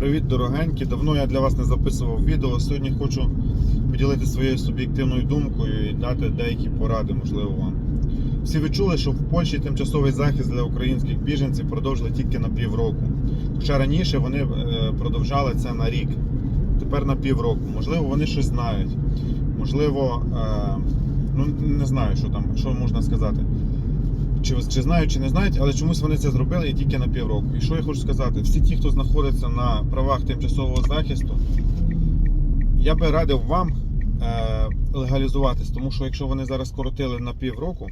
Привіт, дорогенькі. Давно я для вас не записував відео. Сьогодні хочу поділитися своєю суб'єктивною думкою і дати деякі поради, можливо, вам. Всі ви чули, що в Польщі тимчасовий захист для українських біженців продовжили тільки на півроку. Хоча раніше вони е, продовжали це на рік, тепер на півроку. Можливо, вони щось знають. Можливо, е, ну не знаю, що там, що можна сказати. Чи, чи знають, чи не знають, але чомусь вони це зробили і тільки на півроку. І що я хочу сказати? Всі ті, хто знаходиться на правах тимчасового захисту, я би радив вам е, легалізуватись, тому що якщо вони зараз скоротили на півроку,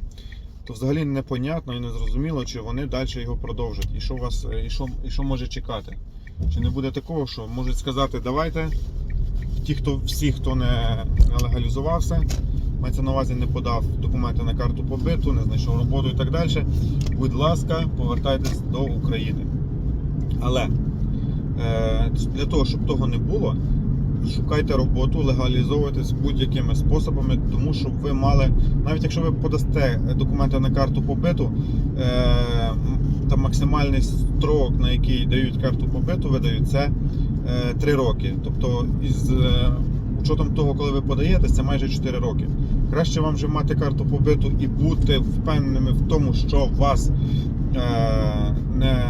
то взагалі непонятно і незрозуміло, чи вони далі його продовжать, і що вас, і що, і що може чекати. Чи не буде такого, що можуть сказати, давайте, ті, хто всі, хто не легалізувався, мається на увазі не подав документи на карту побиту, не знайшов роботу і так далі. Будь ласка, повертайтесь до України. Але е, для того, щоб того не було, шукайте роботу, легалізовуйтесь будь-якими способами, тому що ви мали, навіть якщо ви подасте документи на карту побиту, е, м, там максимальний строк, на який дають карту побиту, видають це 3 роки. Тобто, із е, учетом того, коли ви подаєтесь, це майже 4 роки. Краще вам вже мати карту побиту і бути впевненими в тому, що вас е, не,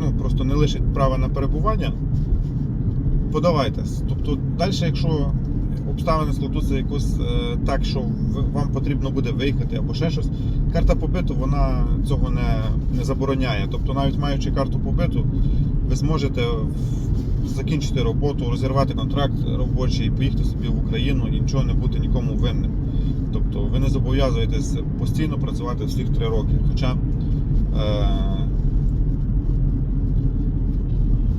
ну, просто не лишить права на перебування. Подавайтесь. Тобто, далі, якщо обставини складуться якось е, так, що вам потрібно буде виїхати або ще щось, карта побиту вона цього не, не забороняє. Тобто, навіть маючи карту побиту, ви зможете закінчити роботу, розірвати контракт робочий, поїхати собі в Україну і нічого не бути нікому винним. Тобто ви не зобов'язуєтесь постійно працювати всіх три роки. Хоча е,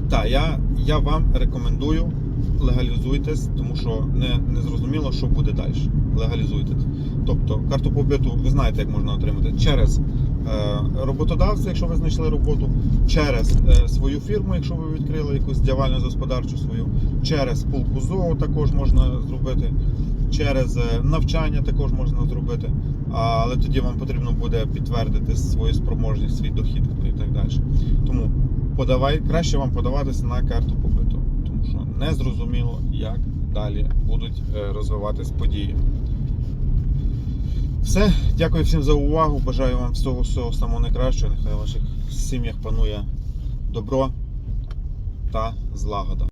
так, я, я вам рекомендую легалізуйтесь, тому що не, не зрозуміло, що буде далі. Легалізуйтесь. Тобто карту побиту ви знаєте, як можна отримати через роботодавця, якщо ви знайшли роботу, через е, свою фірму, якщо ви відкрили якусь діяльність господарчу свою, через пулку ЗОО також можна зробити, через е, навчання також можна зробити. Але тоді вам потрібно буде підтвердити свою спроможність, свій дохід і так далі. Тому подавай, краще вам подаватися на карту побиту, тому що не зрозуміло, як далі будуть е, розвиватись події. Все, дякую всім за увагу. Бажаю вам всього всього самого найкращого. Нехай в ваших сім'ях панує добро та злагода.